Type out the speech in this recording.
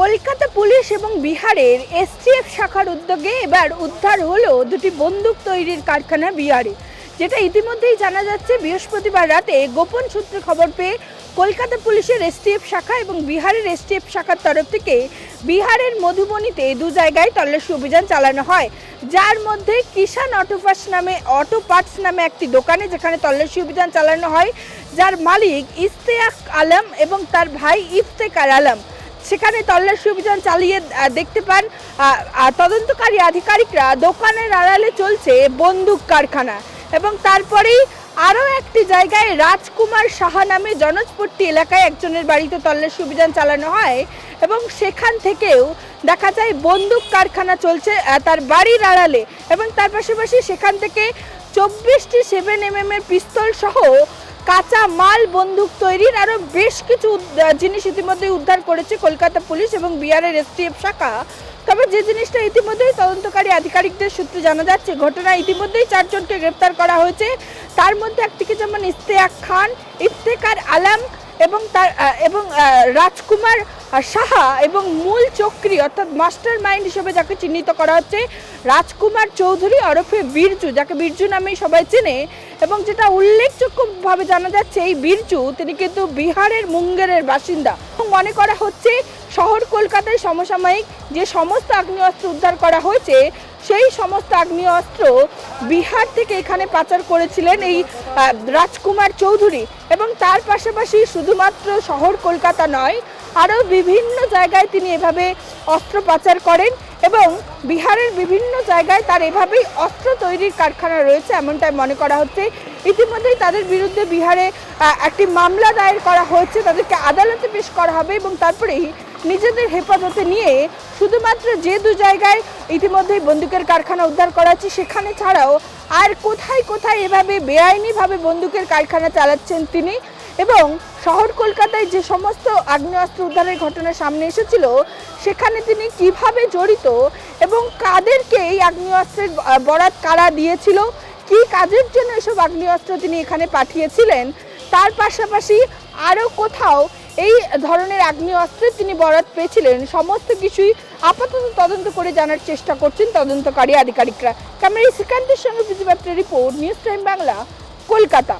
Kolkata police এবং বিহারের STF শাখার উদ্যোগে এবার উদ্ধার হলো দুটি বন্দুক তৈরির কারখানা বিহারে, যেটা ইতিমধ্যেই জানা যাচ্ছে বৃহস্পতিবার রাতে গোপন সূত্রে খবর পেয়ে কলকাতা পুলিশের এসটিএফ শাখা এবং বিহারের এসটিএফ শাখার তরফ থেকে বিহারের মধুবনীতে দু জায়গায় তল্লাশি অভিযান চালানো হয়, যার মধ্যে কিষান অটোপাস নামে অটো পার্টস নামে একটি দোকানে যেখানে তল্লাশি অভিযান চালানো হয়, যার মালিক ইস্তেয়াক আলম এবং তার ভাই ইফতেকার আলম। সেখানে তল্লাশি অভিযান চালিয়ে দেখতে পান তদন্তকারী আধিকারিকরা দোকানের আড়ালে চলছে বন্দুক কারখানা এবং তারপরেই আরও একটি জায়গায় রাজকুমার সাহা নামে জনজপট্টি এলাকায় একজনের বাড়িতে তল্লাশি অভিযান চালানো হয় এবং সেখান থেকেও দেখা যায় বন্দুক কারখানা চলছে তার বাড়ির আড়ালে এবং তার পাশাপাশি সেখান থেকে চব্বিশটি সেভেন এম এম এর পিস্তল সহ কাঁচা মাল বন্দুক তৈরির আরও বেশ কিছু জিনিস ইতিমধ্যেই উদ্ধার করেছে কলকাতা পুলিশ এবং বিহারের এসটিএফ শাখা। তবে যে জিনিসটা ইতিমধ্যেই তদন্তকারী আধিকারিকদের সূত্রে জানা যাচ্ছে ঘটনা ইতিমধ্যেই চারজনকে গ্রেপ্তার করা হয়েছে। তার মধ্যে একটিকে যেমন ইস্তেয়াক খান ইফতেকার আলম এবং তার এবং রাজকুমার সাহা এবং মূল চক্রী অর্থাৎ মাস্টার মাইন্ড হিসেবে যাকে চিহ্নিত করা হচ্ছে, রাজকুমার চৌধুরী ওরফে বীরজু, যাকে বীরজু নামেই সবাই চেনে এবং যেটা উল্লেখযোগ্যভাবে জানা যাচ্ছে, এই বীরজু তিনি কিন্তু বিহারের মুঙ্গেরের বাসিন্দা মনে করা হচ্ছে শহর কলকাতায় সমসাময়িক যে সমস্ত আগ্নেয়াস্ত্র উদ্ধার করা হয়েছে, সেই সমস্ত আগ্নেয়াস্ত্র বিহার থেকে এখানে পাচার করেছিলেন এই রাজকুমার চৌধুরী। এবং তার পাশাপাশি শুধুমাত্র শহর কলকাতা নয়, আরও বিভিন্ন জায়গায় তিনি এভাবে অস্ত্র পাচার করেন এবং বিহারের বিভিন্ন জায়গায় তার এভাবেই অস্ত্র তৈরির কারখানা রয়েছে এমনটাই মনে করা হচ্ছে। ইতিমধ্যেই তাদের বিরুদ্ধে বিহারে একটি মামলা দায়ের করা হয়েছে, তাদেরকে আদালতে পেশ করা হবে এবং তারপরেই নিজেদের হেফাজতে নিয়ে শুধুমাত্র যে দু জায়গায় ইতিমধ্যেই বন্দুকের কারখানা উদ্ধার করা হচ্ছে, সেখানে ছাড়াও আর কোথায় কোথায় এভাবে বেআইনিভাবে বন্দুকের কারখানা চালাচ্ছেন তিনি এবং শহর কলকাতায় যে সমস্ত আগ্নেয়াস্ত্র উদ্ধারের ঘটনা সামনে এসেছিল, সেখানে তিনি কীভাবে জড়িত এবং কাদেরকে এই আগ্নেয়াস্ত্রের বরাত কারা দিয়েছিল, কি কাজের জন্য এসব আগ্নেয়াস্ত্র তিনি এখানে পাঠিয়েছিলেন, তার পাশাপাশি আরও কোথাও এই ধরনের আগ্নেয়াস্ত্রে তিনি বরাত পেয়েছিলেন। সমস্ত কিছুই আপাতত তদন্ত করে জানার চেষ্টা করছেন তদন্তকারী আধিকারিকরা। ক্যামেরা শ্রীকান্তের সঙ্গে বিজিপাত্রের report, news time Bangla, Kolkata.